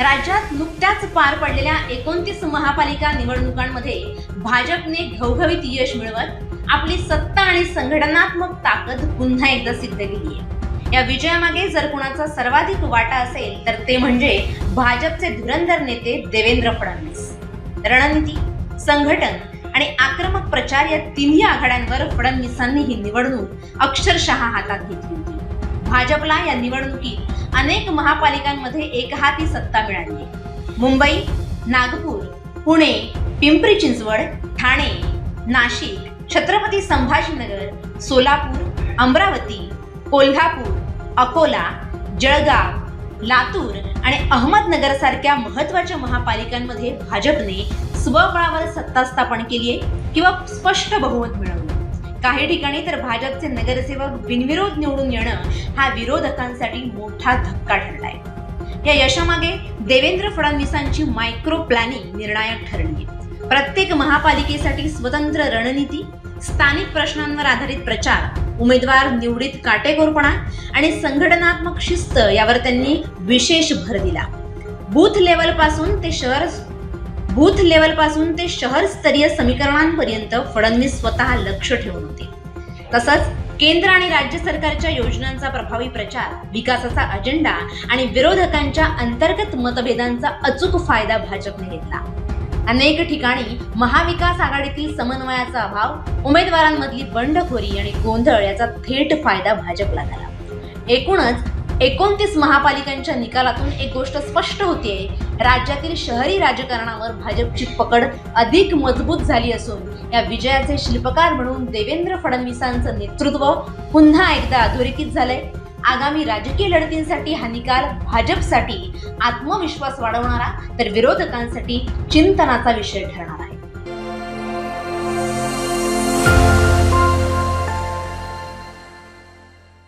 राज्यात नुकत्याच पार पडलेल्या एकोणतीस महापालिका निवडणुकांमध्ये भाजपने घवघवीत यश मिळवत आपली सत्ता आणि संघटनात्मक ताकद पुन्हा एकदा सिद्ध केली आहे. या विजयामागे जर कुणाचा सर्वाधिक वाटा असेल तर ते म्हणजे भाजपचे धुरंधर नेते देवेंद्र फडणवीस. रणनीती संघटन आणि आक्रमक प्रचार या तिन्ही आघाड्यांवर फडणवीसांनी ही निवडणूक अक्षरशः हातात घेतली होती. भाजपला या निवडणुकीत अनेक महापालिकांमध्ये एकहाती सत्ता मिळाली. मुंबई नागपूर पुणे पिंपरी चिंचवड ठाणे नाशिक छत्रपती संभाजीनगर सोलापूर अमरावती कोल्हापूर अकोला जळगाव लातूर आणि अहमदनगर सारख्या महत्त्वाच्या महापालिकांमध्ये भाजपने स्वबळावर सत्ता स्थापन केली आहे किंवा स्पष्ट बहुमत मिळवलं काही ठिकाणी तर भाजपचे नगरसेवक बिनविरोध निवडून येणं हा विरोधकांसाठी मोठा धक्का ठरलाय. या यशामागे देवेंद्र फडणवीसांची मायक्रो प्लॅनिंग निर्णायक ठरली प्रत्येक महापालिकेसाठी स्वतंत्र रणनीती स्थानिक प्रश्नांवर आधारित प्रचार उमेदवार निवडीत काटेकोरपणा आणि संघटनात्मक शिस्त यावर त्यांनी विशेष भर दिला. बूथ लेवलपासून ते शहर बूथ लेवलपासून ते शहर स्तरीय समीकरणांपर्यंत फडणवीस स्वतः लक्ष ठेवून होते. तसंच केंद्र आणि राज्य सरकारच्या योजनांचा प्रभावी प्रचार विकासाचा अजेंडा आणि विरोधकांच्या अंतर्गत मतभेदांचा अचूक फायदा भाजपने घेतला. अनेक ठिकाणी महाविकास आघाडीतील समन्वयाचा अभाव उमेदवारांमधली बंडखोरी आणि गोंधळ याचा थेट फायदा भाजपला झाला. एकूणच एकोणतीस महापालिकांच्या निकालातून एक गोष्ट स्पष्ट होते राज्यातील शहरी राजकारणावर भाजपची पकड अधिक मजबूत झाली असून या विजयाचे शिल्पकार म्हणून देवेंद्र फडणवीसांचं नेतृत्व पुन्हा एकदा अधोरेखित झालंय. आगामी राजकीय लढतींसाठी हा निकाल भाजपसाठी आत्मविश्वास वाढवणारा तर विरोधकांसाठी चिंतनाचा विषय ठरणार आहे.